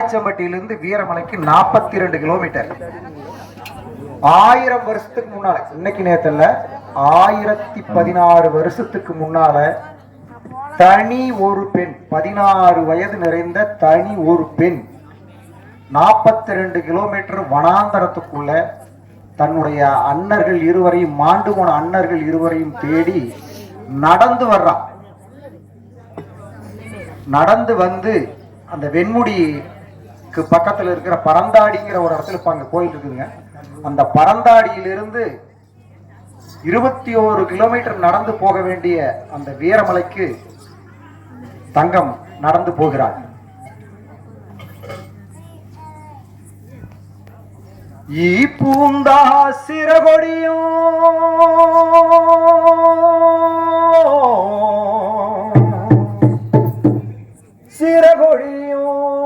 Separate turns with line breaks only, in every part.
ஆச்சம்பட்டியிலிருந்து வீரமலைக்கு நாற்பத்தி ரெண்டு கிலோமீட்டர் ஆயிரம் வருஷத்துக்கு முன்னால இன்னைக்கு நேரத்தில் ஆயிரத்தி பதினாறு வருஷத்துக்கு முன்னால தனி ஒரு பெண் பதினாறு வயது நிறைந்த தனி ஒரு பெண் நாற்பத்தி ரெண்டு கிலோமீட்டர் வனாந்தரத்துக்குள்ள தன்னுடைய அன்னர்கள் இருவரையும் மாண்டு போன அன்னர்கள் இருவரையும் தேடி நடந்து வர்றான் நடந்து வந்து அந்த வெண்முடி பக்கத்துல இருக்கிற பரந்தாடிங்கிற ஒரு இடத்துல இப்ப அங்க கோயில் இருக்குதுங்க. அந்த பரந்தாடியிலிருந்து இருபத்தி ஓரு கிலோமீட்டர் நடந்து போக வேண்டிய அந்த வீரமலைக்கு தங்கம் நடந்து போகிறார். ஈ பூந்தா சிறகொடியும் சிறகொடியும்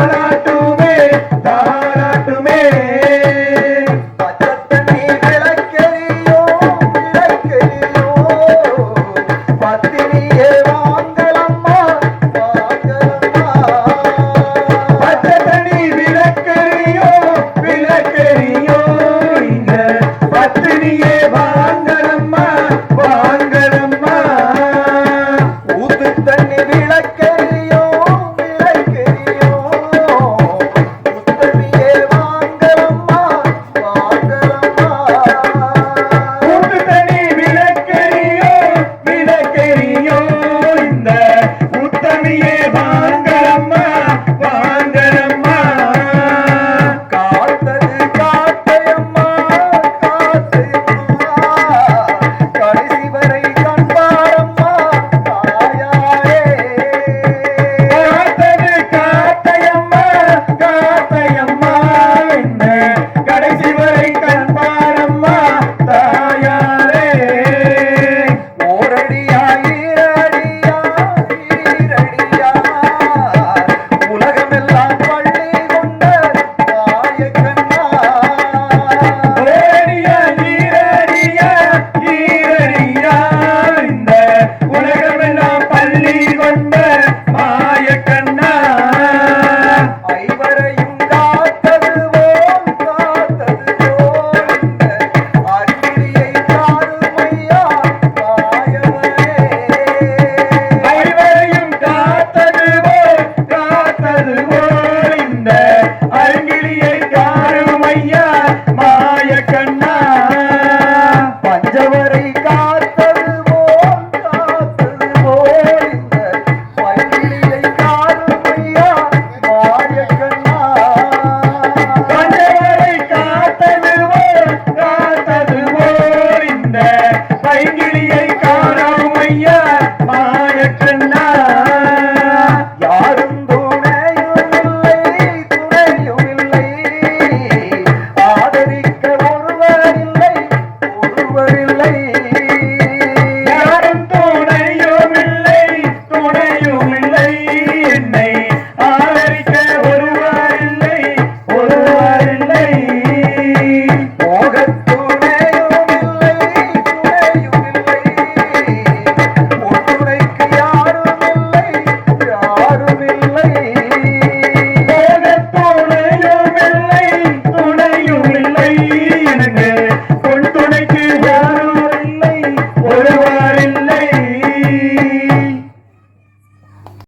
பாராட்ட